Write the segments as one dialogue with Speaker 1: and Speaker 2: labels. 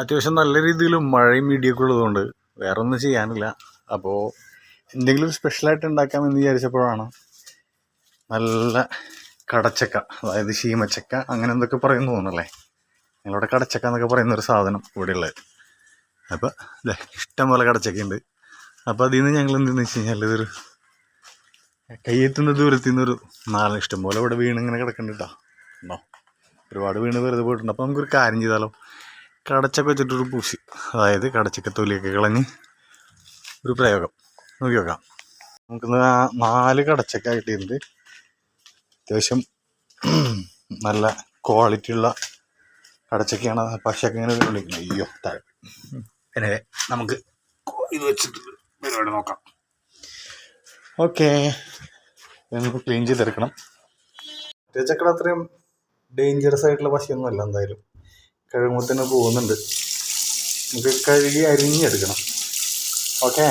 Speaker 1: അത്യാവശ്യം നല്ല രീതിയിൽ മഴയും ഇടിയൊക്കെ ഉള്ളതുകൊണ്ട് വേറെ ഒന്നും ചെയ്യാനില്ല. അപ്പോൾ എന്തെങ്കിലും സ്പെഷ്യലായിട്ട് ഉണ്ടാക്കാമെന്ന് വിചാരിച്ചപ്പോഴാണ് നല്ല കടച്ചക്ക അതായത് ശീമച്ചക്ക അങ്ങനെ എന്തൊക്കെ പറയുന്നു തോന്നുന്നല്ലേ? ഞങ്ങളുടെ കടച്ചക്ക എന്നൊക്കെ പറയുന്ന ഒരു സാധനം ഇവിടെ ഉള്ളത്. അപ്പോൾ ഇഷ്ടം ഇഷ്ടംപോലെ കടച്ചക്കയുണ്ട്. അപ്പോൾ അതിൽ നിന്ന് ഞങ്ങൾ എന്തെന്ന് വെച്ച് കഴിഞ്ഞാൽ ഇതൊരു കയ്യെത്തുന്ന ദൂരത്തിൽ നിന്നൊരു നാല് ഇഷ്ടം പോലെ ഇവിടെ വീണ് ഇങ്ങനെ കിടക്കുന്നുണ്ട് കേട്ടോ ഉണ്ടോ? ഒരുപാട് വീണ് വെറുതെ പോയിട്ടുണ്ട്. അപ്പോൾ നമുക്കൊരു കാര്യം ചെയ്താലോ? കടച്ചൊക്കെ വെച്ചിട്ടൊരു പൂശി. അതായത് കടച്ചൊക്കെ തൊലിയൊക്കെ കളഞ്ഞ് ഒരു പ്രയോഗം. നോക്കി നോക്കാം. നമുക്ക് നാല് കടച്ചൊക്കെ കിട്ടിയിട്ടുണ്ട്. അത്യാവശ്യം നല്ല ക്വാളിറ്റി ഉള്ള കടച്ചക്കയാണ് പക്ഷൊക്കെ ഇങ്ങനെ വിളിക്കുന്നത് അയ്യോ താഴെ പിന്നെ നമുക്ക് ഇത് വെച്ചിട്ട് പരിപാടി നോക്കാം. ഓക്കെ. നമുക്ക് ക്ലീൻ ചെയ്തെടുക്കണം. ചക്കട അത്രയും ഡേഞ്ചറസ് ആയിട്ടുള്ള പശയൊന്നും അല്ല എന്തായാലും. കഴുകുമ്പോൾ പോകുന്നുണ്ട്. നമുക്ക് കഴുകി അരിഞ്ഞെടുക്കണം. ഓക്കെ?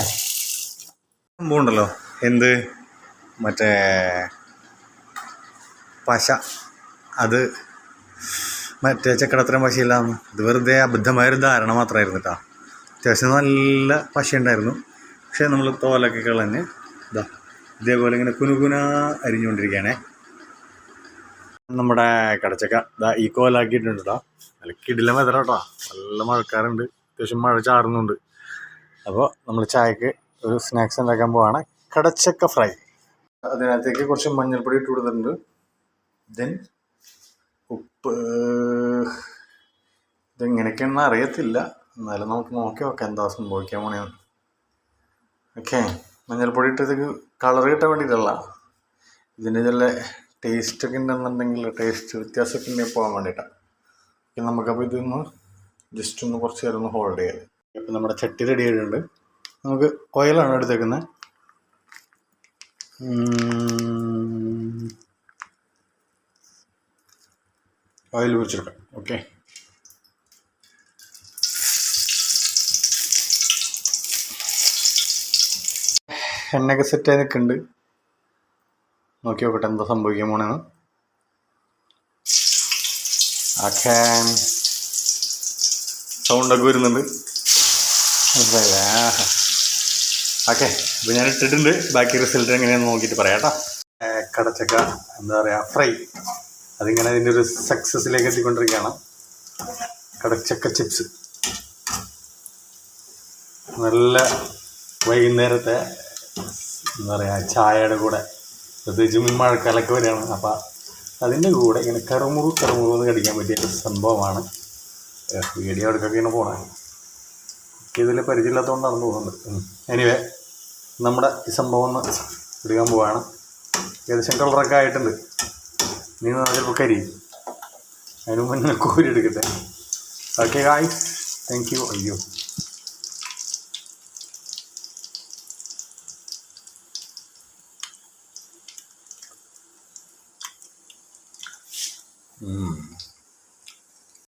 Speaker 1: സംഭവമുണ്ടല്ലോ എന്ത്? മറ്റേ പശ. അത് മറ്റേ ചക്കടത്തരം പശയില്ലാന്ന്. ഇത് വെറുതെ അബദ്ധമായൊരു ധാരണ മാത്രമായിരുന്നു കേട്ടോ അത്യാവശ്യം നല്ല പശ ഉണ്ടായിരുന്നു പക്ഷേ നമ്മൾ തോലൊക്കെ കളഞ്ഞ് ഇതാ ഇതേപോലെ ഇങ്ങനെ കുനുകുന അരിഞ്ഞുകൊണ്ടിരിക്കുകയാണേ. നമ്മുടെ കടച്ചക്ക. ഇതാ ഈ കോലാക്കിയിട്ടുണ്ട് നല്ല കിടില വെതറ കേട്ടോ നല്ല മഴക്കാറുണ്ട്. അത്യാവശ്യം മഴ ചാറുന്നുണ്ട്. അപ്പോൾ നമ്മൾ ചായക്ക് ഒരു സ്നാക്സ് ഉണ്ടാക്കാൻ പോവാണ്. കടച്ചക്ക ഫ്രൈ. അതിനകത്തേക്ക് കുറച്ച് മഞ്ഞൾപ്പൊടി ഇട്ട് കൊടുത്തിട്ടുണ്ട്. ദെൻ ഉപ്പ് ഇതെങ്ങനെയൊക്കെയാണെന്ന് അറിയത്തില്ല. എന്നാലും നമുക്ക് നോക്കി നോക്കാം എന്താ സംഭവിക്കാൻ പോണെന്ന്. ഓക്കെ മഞ്ഞൾപ്പൊടി ഇട്ടതിക്ക് കളർ കിട്ടാൻ വേണ്ടിയിട്ടല്ല ഇതിന്റെ ചില ടേസ്റ്റ് ഒക്കെ ഉണ്ടെന്നുണ്ടെങ്കിൽ ടേസ്റ്റ് വ്യത്യാസമൊക്കെ ഉണ്ടെങ്കിൽ പോകാൻ വേണ്ടിയിട്ടാണ് പിന്നെ നമുക്കപ്പോൾ ഇതൊന്ന് ജസ്റ്റ് ഒന്ന് കുറച്ച് നേരം ഒന്ന് ഹോൾഡ് ചെയ്യാം. അപ്പം നമ്മുടെ ചട്ടി റെഡി ആയിട്ടുണ്ട്. നമുക്ക് ഓയിലാണ് എടുത്തേക്കുന്നത്. ഓയിൽ കുറിച്ചെടുക്കാം ഓക്കെ എണ്ണയൊക്കെ സെറ്റായി നിൽക്കുന്നുണ്ട്. നോക്കി നോക്കട്ടെ എന്താ സംഭവിക്കാൻ പോണെന്ന്. ഓക്കെ സൗണ്ടൊക്കെ വരുന്നുണ്ട്. മനസ്സിലായില്ലേ? ഓക്കെ അപ്പോൾ ഞാൻ ഇട്ടിട്ടുണ്ട്. ബാക്കി റിസൾട്ട് എങ്ങനെയാണെന്ന് നോക്കിയിട്ട് പറയാം കേട്ടോ കടച്ചക്ക എന്താ പറയുക ഫ്രൈ അതിങ്ങനെ അതിന്റെ ഒരു സക്സസ്സിലേക്ക് എത്തിക്കൊണ്ടിരിക്കുകയാണ്. കടച്ചക്ക ചിപ്സ് നല്ല വൈകുന്നേരത്തെ എന്താ പറയുക ചായയുടെ കൂടെ പ്രത്യേകിച്ചും ഈ മഴക്കാലമൊക്കെ വരികയാണ്. അപ്പം അതിന്റെ കൂടെ ഇങ്ങനെ കറുമുറു കറുമുറു എന്ന് കടിക്കാൻ പറ്റിയ ഒരു സംഭവമാണ്. വീഡിയോ എടുക്കൊക്കെ ഇങ്ങനെ പോകണേ ഇതിൽ പരിചയമില്ലാത്തതുകൊണ്ടാണ് തോന്നുന്നത്. എനിവേ നമ്മുടെ ഈ സംഭവം ഒന്ന് എടുക്കാൻ പോവാണ്. ഏകദേശം കളറൊക്കെ ആയിട്ടുണ്ട്. നീ ചിലപ്പോൾ കരി. അതിന് മുന്നേ കോരി എടുക്കട്ടെ. ഓക്കെ ഗായ് താങ്ക് യു അയ്യോ. 嗯。